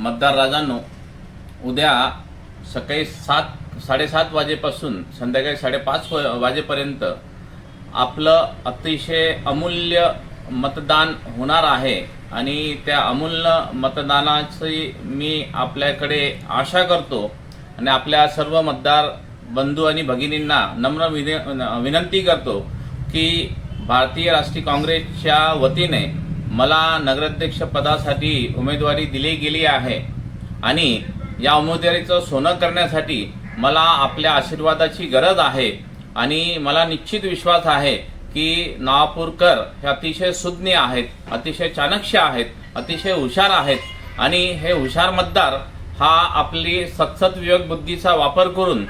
मतदार राजांनो उद्या सकाळी सात साडेसात वाजेपासून संध्याकाळी साडेपाच वाजेपर्यंत आपलं अतिशय अमूल्य मतदान होणार आहे आणि त्या अमूल्य मतदानाची मी आपल्याकडे आशा करतो आणि आपल्या सर्व मतदार बंधू आणि भगिनींना नम्र विन- विनंती करतो की भारतीय राष्ट्रीय काँग्रेसच्या वतीने मला नगराध्यक्ष पदासाठी उमेदवारी दिली गेली आहे. आणि या उमेदवारीचं सोनं करण्यासाठी मला आपल्या आशीर्वादाची गरज आहे. आणि मला निश्चित विश्वास आहे की नवापूरकर हे अतिशय सुज्ञ आहेत अतिशय चाणक्य आहेत अतिशय हुशार आहेत. आणि हे हुशार मतदार हा आपली सतसत विवेक बुद्धीचा वापर करून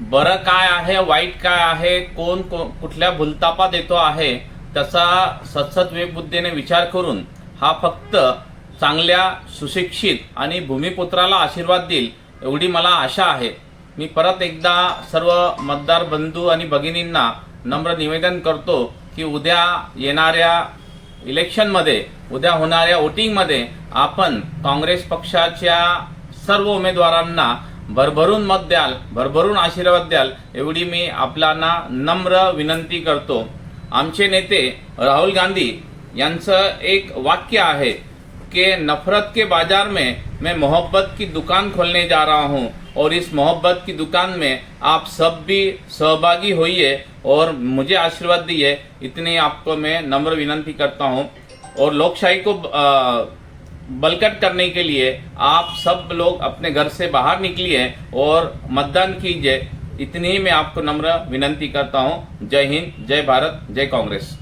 बरं काय आहे वाईट काय आहे कोण को- कुठल्या भुलतापात येतो आहे त्याचा सतसत विवेकबुद्धीने विचार करून हा फक्त चांगल्या सुशिक्षित आणि भूमिपुत्राला आशीर्वाद देईल एवढी मला आशा आहे. मी परत एकदा सर्व मतदार बंधू आणि भगिनींना नम्र निवेदन करतो की उद्या येणाऱ्या इलेक्शनमध्ये उद्या होणाऱ्या वोटिंगमध्ये आपण काँग्रेस पक्षाच्या सर्व उमेदवारांना भरभरून मत द्याल भरभरून आशीर्वाद द्याल एवढी मी आपल्याला नम्र विनंती करतो. आमचे नेते राहुल गांधी यांचं एक वाक्य आहे कि नफरत के बाज़ार में मैं मोहब्बत की दुकान खोलने जा रहा हूँ और इस मोहब्बत की दुकान में आप सब भी सहभागी होइए और मुझे आशीर्वाद दिए। इतनी आपको मैं नम्र विनंती करता हूँ। और लोकशाही को बलकट करने के लिए आप सब लोग अपने घर से बाहर निकलिए और मतदान कीजिए। इतनी ही मैं आपको नम्र विनंती करता हूँ। जय हिंद जय भारत जय कांग्रेस।